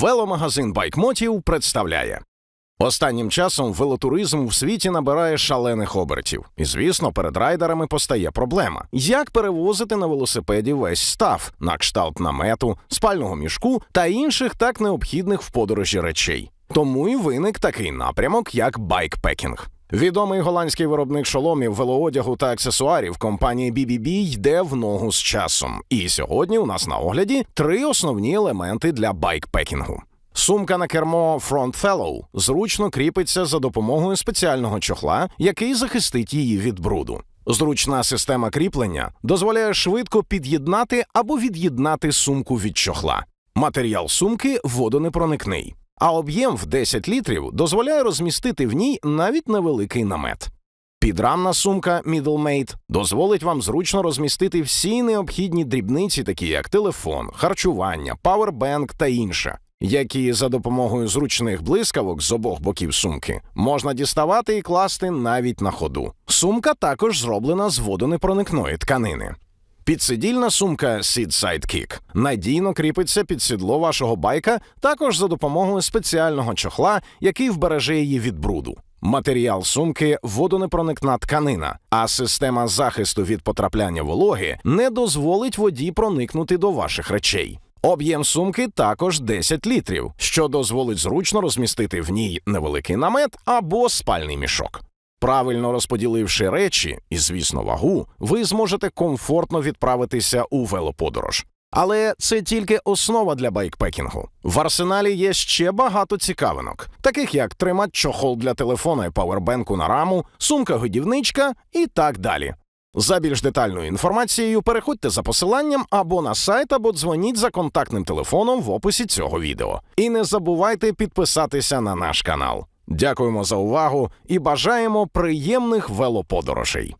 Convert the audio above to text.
Веломагазин байкмотів представляє. Останнім часом велотуризм в світі набирає шалених обертів, і звісно, перед райдерами постає проблема: як перевозити на велосипеді весь став, на кшталт намету, спального мішку та інших так необхідних в подорожі речей. Тому і виник такий напрямок, як байкпекінг. Відомий голландський виробник шоломів, велоодягу та аксесуарів компанії BBB йде в ногу з часом. І сьогодні у нас на огляді три основні елементи для байкпекінгу. Сумка на кермо Front Fellow зручно кріпиться за допомогою спеціального чохла, який захистить її від бруду. Зручна система кріплення дозволяє швидко під'єднати або від'єднати сумку від чохла. Матеріал сумки водонепроникний, а об'єм в 10 літрів дозволяє розмістити в ній навіть невеликий намет. Підрамна сумка Middlemate дозволить вам зручно розмістити всі необхідні дрібниці, такі як телефон, харчування, павербенк та інше, які за допомогою зручних блискавок з обох боків сумки можна діставати і класти навіть на ходу. Сумка також зроблена з водонепроникної тканини. Підсидільна сумка Seat Sidekick надійно кріпиться під сідло вашого байка, також за допомогою спеціального чохла, який вбереже її від бруду. Матеріал сумки водонепроникна тканина, а система захисту від потрапляння вологи не дозволить воді проникнути до ваших речей. Об'єм сумки також 10 літрів, що дозволить зручно розмістити в ній невеликий намет або спальний мішок. Правильно розподіливши речі і, звісно, вагу, ви зможете комфортно відправитися у велоподорож. Але це тільки основа для байкпекінгу. В арсеналі є ще багато цікавинок, таких як тримач чохол для телефона і павербенку на раму, сумка-годівничка і так далі. За більш детальною інформацією переходьте за посиланням або на сайт, або дзвоніть за контактним телефоном в описі цього відео. І не забувайте підписатися на наш канал. Дякуємо за увагу і бажаємо приємних велоподорожей.